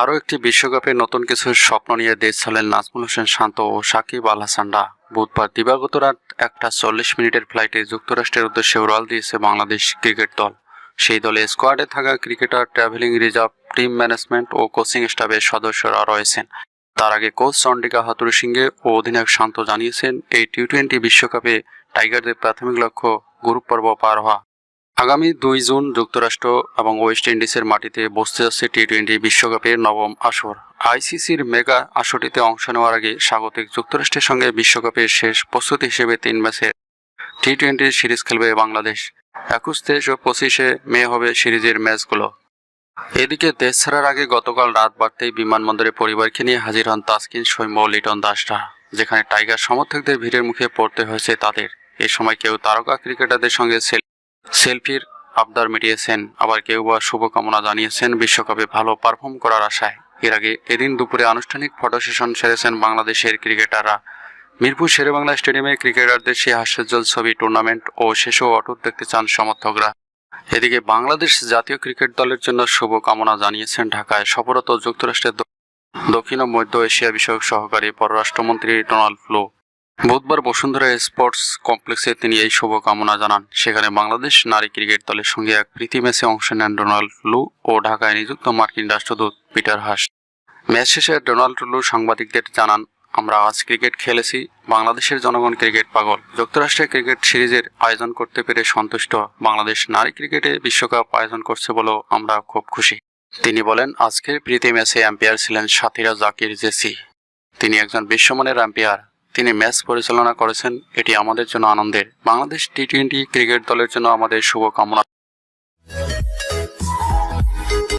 আরও একটি বিশ্বকাপে নতুন কিছু স্বপ্ন নিয়ে দেশ ছাড়লেন নাজমুল হোসেন শান্ত ও সাকিব আল হাসানরা বুধবার দিবাগত রাত একটা চল্লিশ মিনিটের ফ্লাইটে যুক্তরাষ্ট্রের উদ্দেশ্যে উড়াল দিয়েছে বাংলাদেশ ক্রিকেট দল। সেই দলে স্কোয়াডে থাকা cricketer, travelling reserve, team management ও কোচিং স্টাফের সদস্যরা রয়েছেন। তার আগে কোচ চন্ডিকা হাতুরু সিংহে ও অধিনায়ক শান্ত জানিয়েছেন, এই টি টোয়েন্টি বিশ্বকাপে টাইগারদের প্রাথমিক লক্ষ্য গ্রুপ পর্ব পার হওয়া। আগামী দুই জুন যুক্তরাষ্ট্র এবং ওয়েস্ট ইন্ডিজের মাটিতে বসতে যাচ্ছে টি টোয়েন্টি বিশ্বকাপের নবম আসর। আইসিসির মেগা আসরটিতে অংশ নেওয়ার আগে স্বাগতিক যুক্তরাষ্ট্রের সঙ্গে বিশ্বকাপের শেষ প্রস্তুতি হিসেবে তিন ম্যাচের টি টোয়েন্টি সিরিজ খেলবে বাংলাদেশ। একুশ তেইশ ও পঁচিশে মে হবে সিরিজের ম্যাচগুলো। এদিকে দেশ ছাড়ার আগে গতকাল রাত বাড়তেই বিমানবন্দরে পরিবারকে নিয়ে হাজির হন তাসকিন সৈম্য লিটন দাসরা, যেখানে টাইগার সমর্থকদের ভিড়ের মুখে পড়তে হয়েছে তাদের। এ সময় কেউ তারকা ক্রিকেটারদের সঙ্গে সেলফির আবদার মিটিয়েছেন, আবার কেউ বা শুভকামনা জানিয়েছেন বিশ্বকাপে ভালো পারফর্ম করার আশায়। এর আগে এদিন দুপুরে আনুষ্ঠানিক ফটো সেশন সেরেছেন বাংলাদেশের ক্রিকেটাররা। মিরপুর শেরেবাংলা স্টেডিয়ামে ক্রিকেটারদের সেই হাস্যোজ্জ্বল ছবি টুর্নামেন্ট ও শেষও অটুট দেখতে চান সমর্থকরা। এদিকে বাংলাদেশ জাতীয় ক্রিকেট দলের জন্য শুভকামনা জানিয়েছেন ঢাকায় সফরত যুক্তরাষ্ট্রের দক্ষিণ ও মধ্য এশিয়া বিষয়ক সহকারী পররাষ্ট্রমন্ত্রী ডোনাল্ড ফ্লো। বুধবার বসুন্ধরা স্পোর্টস কমপ্লেক্সে তিনি এই শুভকামনা জানান। সেখানে বাংলাদেশ নারী ক্রিকেট দলের সঙ্গে এক প্রীতি ম্যাচে অংশ নেন ডোনাল্ড লু ও ঢাকায় নিযুক্ত মার্কিন রাষ্ট্রদূত পিটার হাস। ম্যাচ শেষে ডোনাল্ড লু সাংবাদিকদের জানান, আমরা আজ ক্রিকেট খেলেছি, বাংলাদেশের জনগণ ক্রিকেট পাগল। যুক্তরাষ্ট্রে ক্রিকেট সিরিজের আয়োজন করতে পেরে সন্তুষ্ট। বাংলাদেশ নারী ক্রিকেটে বিশ্বকাপ আয়োজন করছে বলেও আমরা খুব খুশি। তিনি বলেন, আজকের প্রীতি ম্যাচে আম্পায়ার ছিলেন সাথীরা জাকির জেসি। তিনি একজন বিশ্বমানের আম্পায়ার তিনি ম্যাচ পরিচালনা করেছেন। এটি আমাদের জন্য আনন্দের। বাংলাদেশ টি টোয়েন্টি ক্রিকেট দলের জন্য আমাদের শুভকামনা।